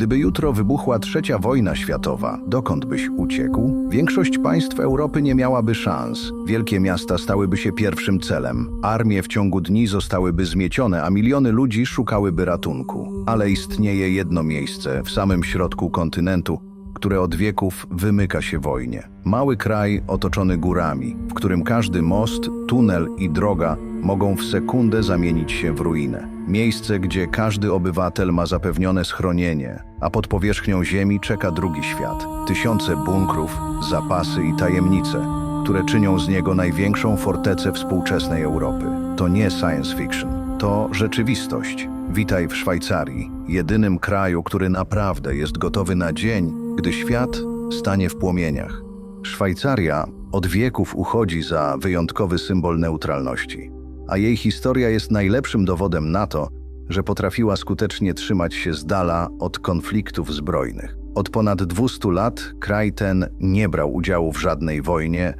Gdyby jutro wybuchła trzecia wojna światowa, dokąd byś uciekł? Większość państw Europy nie miałaby szans. Wielkie miasta stałyby się pierwszym celem. Armie w ciągu dni zostałyby zmiecione, a miliony ludzi szukałyby ratunku. Ale istnieje jedno miejsce w samym środku kontynentu, które od wieków wymyka się wojnie. Mały kraj otoczony górami, w którym każdy most, tunel i droga mogą w sekundę zamienić się w ruinę. Miejsce, gdzie każdy obywatel ma zapewnione schronienie, a pod powierzchnią ziemi czeka drugi świat. Tysiące bunkrów, zapasy i tajemnice, które czynią z niego największą fortecę współczesnej Europy. To nie science fiction, to rzeczywistość. Witaj w Szwajcarii, jedynym kraju, który naprawdę jest gotowy na dzień, gdy świat stanie w płomieniach. Szwajcaria od wieków uchodzi za wyjątkowy symbol neutralności, a jej historia jest najlepszym dowodem na to, że potrafiła skutecznie trzymać się z dala od konfliktów zbrojnych. Od ponad 200 lat kraj ten nie brał udziału w żadnej wojnie,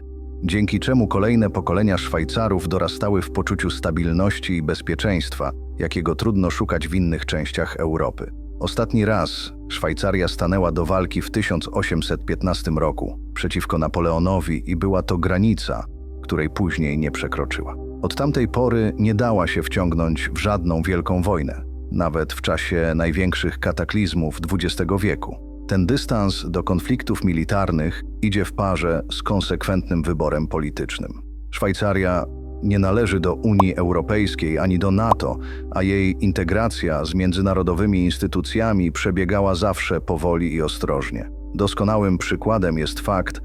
dzięki czemu kolejne pokolenia Szwajcarów dorastały w poczuciu stabilności i bezpieczeństwa, jakiego trudno szukać w innych częściach Europy. Ostatni raz Szwajcaria stanęła do walki w 1815 roku przeciwko Napoleonowi i była to granica, której później nie przekroczyła. Od tamtej pory nie dała się wciągnąć w żadną wielką wojnę, nawet w czasie największych kataklizmów XX wieku. Ten dystans do konfliktów militarnych idzie w parze z konsekwentnym wyborem politycznym. Szwajcaria nie należy do Unii Europejskiej ani do NATO, a jej integracja z międzynarodowymi instytucjami przebiegała zawsze powoli i ostrożnie. Doskonałym przykładem jest fakt,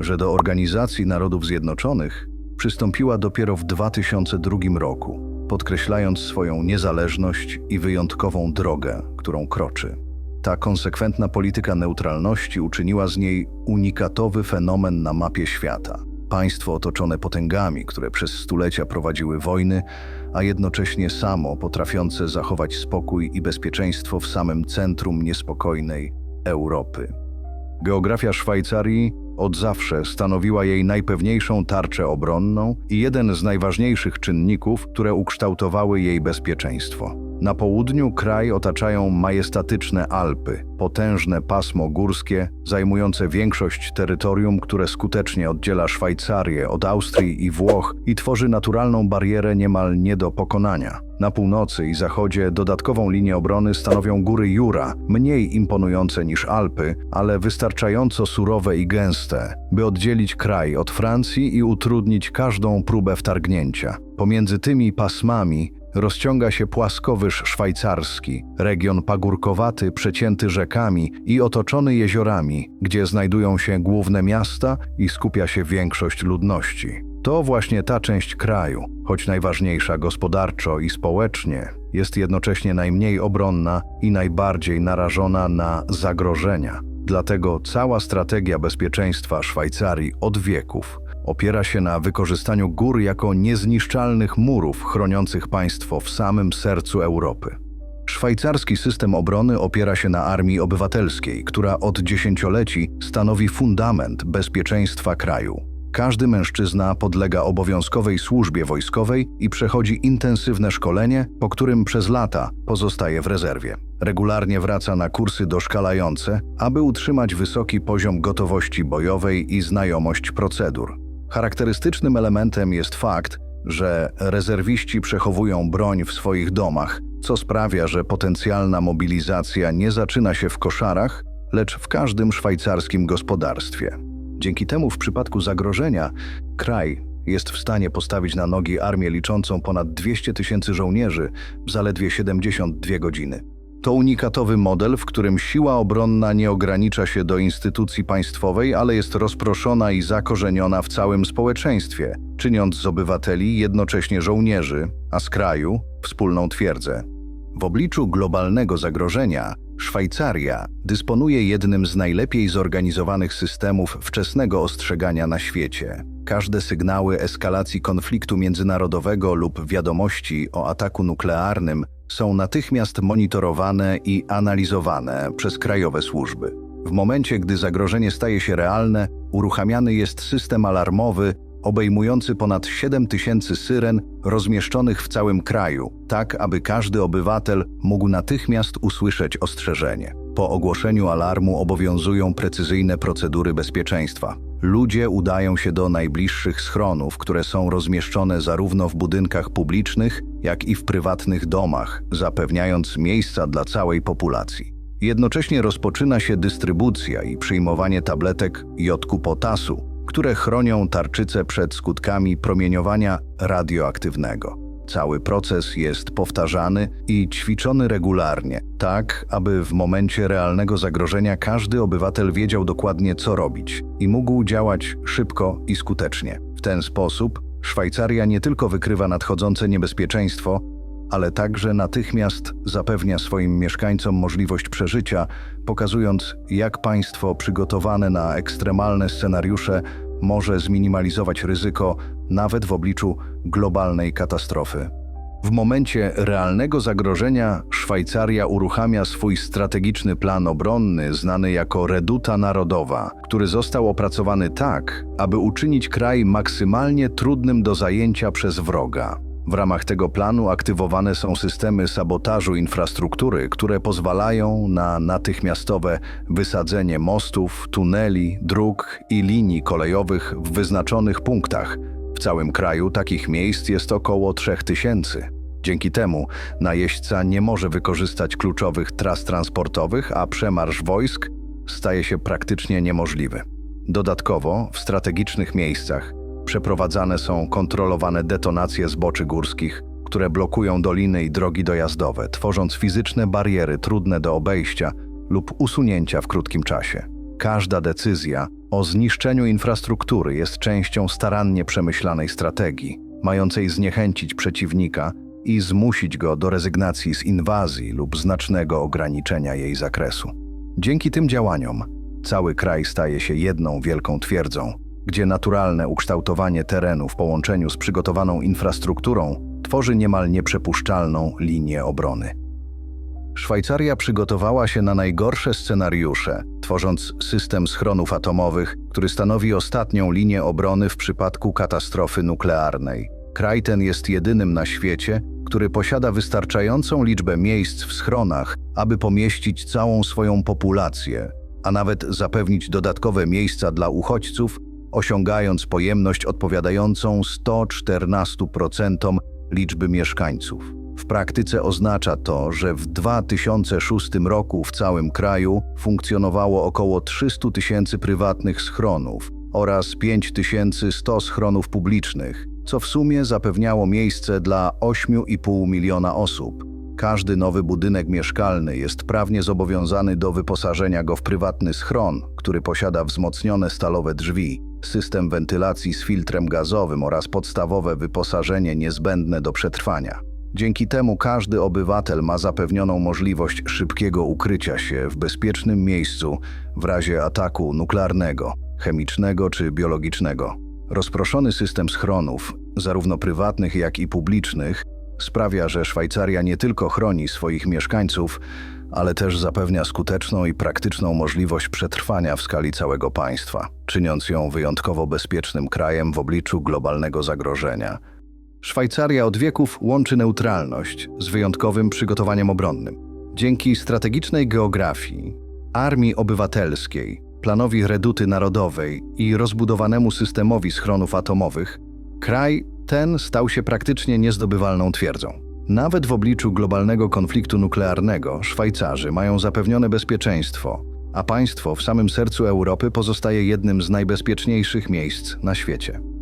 że do Organizacji Narodów Zjednoczonych przystąpiła dopiero w 2002 roku, podkreślając swoją niezależność i wyjątkową drogę, którą kroczy. Ta konsekwentna polityka neutralności uczyniła z niej unikatowy fenomen na mapie świata. Państwo otoczone potęgami, które przez stulecia prowadziły wojny, a jednocześnie samo potrafiące zachować spokój i bezpieczeństwo w samym centrum niespokojnej Europy. Geografia Szwajcarii od zawsze stanowiła jej najpewniejszą tarczę obronną i jeden z najważniejszych czynników, które ukształtowały jej bezpieczeństwo. Na południu kraj otaczają majestatyczne Alpy, potężne pasmo górskie zajmujące większość terytorium, które skutecznie oddziela Szwajcarię od Austrii i Włoch i tworzy naturalną barierę niemal nie do pokonania. Na północy i zachodzie dodatkową linię obrony stanowią góry Jura, mniej imponujące niż Alpy, ale wystarczająco surowe i gęste, by oddzielić kraj od Francji i utrudnić każdą próbę wtargnięcia. Pomiędzy tymi pasmami rozciąga się płaskowyż szwajcarski, region pagórkowaty przecięty rzekami i otoczony jeziorami, gdzie znajdują się główne miasta i skupia się większość ludności. To właśnie ta część kraju, choć najważniejsza gospodarczo i społecznie, jest jednocześnie najmniej obronna i najbardziej narażona na zagrożenia. Dlatego cała strategia bezpieczeństwa Szwajcarii od wieków opiera się na wykorzystaniu gór jako niezniszczalnych murów chroniących państwo w samym sercu Europy. Szwajcarski system obrony opiera się na armii obywatelskiej, która od dziesięcioleci stanowi fundament bezpieczeństwa kraju. Każdy mężczyzna podlega obowiązkowej służbie wojskowej i przechodzi intensywne szkolenie, po którym przez lata pozostaje w rezerwie. Regularnie wraca na kursy doszkalające, aby utrzymać wysoki poziom gotowości bojowej i znajomość procedur. Charakterystycznym elementem jest fakt, że rezerwiści przechowują broń w swoich domach, co sprawia, że potencjalna mobilizacja nie zaczyna się w koszarach, lecz w każdym szwajcarskim gospodarstwie. Dzięki temu w przypadku zagrożenia kraj jest w stanie postawić na nogi armię liczącą ponad 200 tysięcy żołnierzy w zaledwie 72 godziny. To unikatowy model, w którym siła obronna nie ogranicza się do instytucji państwowej, ale jest rozproszona i zakorzeniona w całym społeczeństwie, czyniąc z obywateli jednocześnie żołnierzy, a z kraju wspólną twierdzę. W obliczu globalnego zagrożenia Szwajcaria dysponuje jednym z najlepiej zorganizowanych systemów wczesnego ostrzegania na świecie. Każde sygnały eskalacji konfliktu międzynarodowego lub wiadomości o ataku nuklearnym są natychmiast monitorowane i analizowane przez krajowe służby. W momencie, gdy zagrożenie staje się realne, uruchamiany jest system alarmowy obejmujący ponad 7 tysięcy syren rozmieszczonych w całym kraju, tak aby każdy obywatel mógł natychmiast usłyszeć ostrzeżenie. Po ogłoszeniu alarmu obowiązują precyzyjne procedury bezpieczeństwa. Ludzie udają się do najbliższych schronów, które są rozmieszczone zarówno w budynkach publicznych, jak i w prywatnych domach, zapewniając miejsca dla całej populacji. Jednocześnie rozpoczyna się dystrybucja i przyjmowanie tabletek jodku potasu, które chronią tarczycę przed skutkami promieniowania radioaktywnego. Cały proces jest powtarzany i ćwiczony regularnie, tak aby w momencie realnego zagrożenia każdy obywatel wiedział dokładnie, co robić i mógł działać szybko i skutecznie. W ten sposób Szwajcaria nie tylko wykrywa nadchodzące niebezpieczeństwo, ale także natychmiast zapewnia swoim mieszkańcom możliwość przeżycia, pokazując, jak państwo przygotowane na ekstremalne scenariusze może zminimalizować ryzyko nawet w obliczu globalnej katastrofy. W momencie realnego zagrożenia Szwajcaria uruchamia swój strategiczny plan obronny, znany jako Reduta Narodowa, który został opracowany tak, aby uczynić kraj maksymalnie trudnym do zajęcia przez wroga. W ramach tego planu aktywowane są systemy sabotażu infrastruktury, które pozwalają na natychmiastowe wysadzenie mostów, tuneli, dróg i linii kolejowych w wyznaczonych punktach. W całym kraju takich miejsc jest około 3000. Dzięki temu najeźdźca nie może wykorzystać kluczowych tras transportowych, a przemarsz wojsk staje się praktycznie niemożliwy. Dodatkowo w strategicznych miejscach przeprowadzane są kontrolowane detonacje zboczy górskich, które blokują doliny i drogi dojazdowe, tworząc fizyczne bariery trudne do obejścia lub usunięcia w krótkim czasie. Każda decyzja o zniszczeniu infrastruktury jest częścią starannie przemyślanej strategii, mającej zniechęcić przeciwnika i zmusić go do rezygnacji z inwazji lub znacznego ograniczenia jej zakresu. Dzięki tym działaniom cały kraj staje się jedną wielką twierdzą, gdzie naturalne ukształtowanie terenu w połączeniu z przygotowaną infrastrukturą tworzy niemal nieprzepuszczalną linię obrony. Szwajcaria przygotowała się na najgorsze scenariusze, tworząc system schronów atomowych, który stanowi ostatnią linię obrony w przypadku katastrofy nuklearnej. Kraj ten jest jedynym na świecie, który posiada wystarczającą liczbę miejsc w schronach, aby pomieścić całą swoją populację, a nawet zapewnić dodatkowe miejsca dla uchodźców, osiągając pojemność odpowiadającą 114% liczby mieszkańców. W praktyce oznacza to, że w 2006 roku w całym kraju funkcjonowało około 300 tysięcy prywatnych schronów oraz 5100 schronów publicznych, co w sumie zapewniało miejsce dla 8,5 miliona osób. Każdy nowy budynek mieszkalny jest prawnie zobowiązany do wyposażenia go w prywatny schron, który posiada wzmocnione stalowe drzwi, system wentylacji z filtrem gazowym oraz podstawowe wyposażenie niezbędne do przetrwania. Dzięki temu każdy obywatel ma zapewnioną możliwość szybkiego ukrycia się w bezpiecznym miejscu w razie ataku nuklearnego, chemicznego czy biologicznego. Rozproszony system schronów, zarówno prywatnych jak i publicznych, sprawia, że Szwajcaria nie tylko chroni swoich mieszkańców, ale też zapewnia skuteczną i praktyczną możliwość przetrwania w skali całego państwa, czyniąc ją wyjątkowo bezpiecznym krajem w obliczu globalnego zagrożenia. Szwajcaria od wieków łączy neutralność z wyjątkowym przygotowaniem obronnym. Dzięki strategicznej geografii, armii obywatelskiej, planowi reduty narodowej i rozbudowanemu systemowi schronów atomowych, kraj ten stał się praktycznie niezdobywalną twierdzą. Nawet w obliczu globalnego konfliktu nuklearnego Szwajcarzy mają zapewnione bezpieczeństwo, a państwo w samym sercu Europy pozostaje jednym z najbezpieczniejszych miejsc na świecie.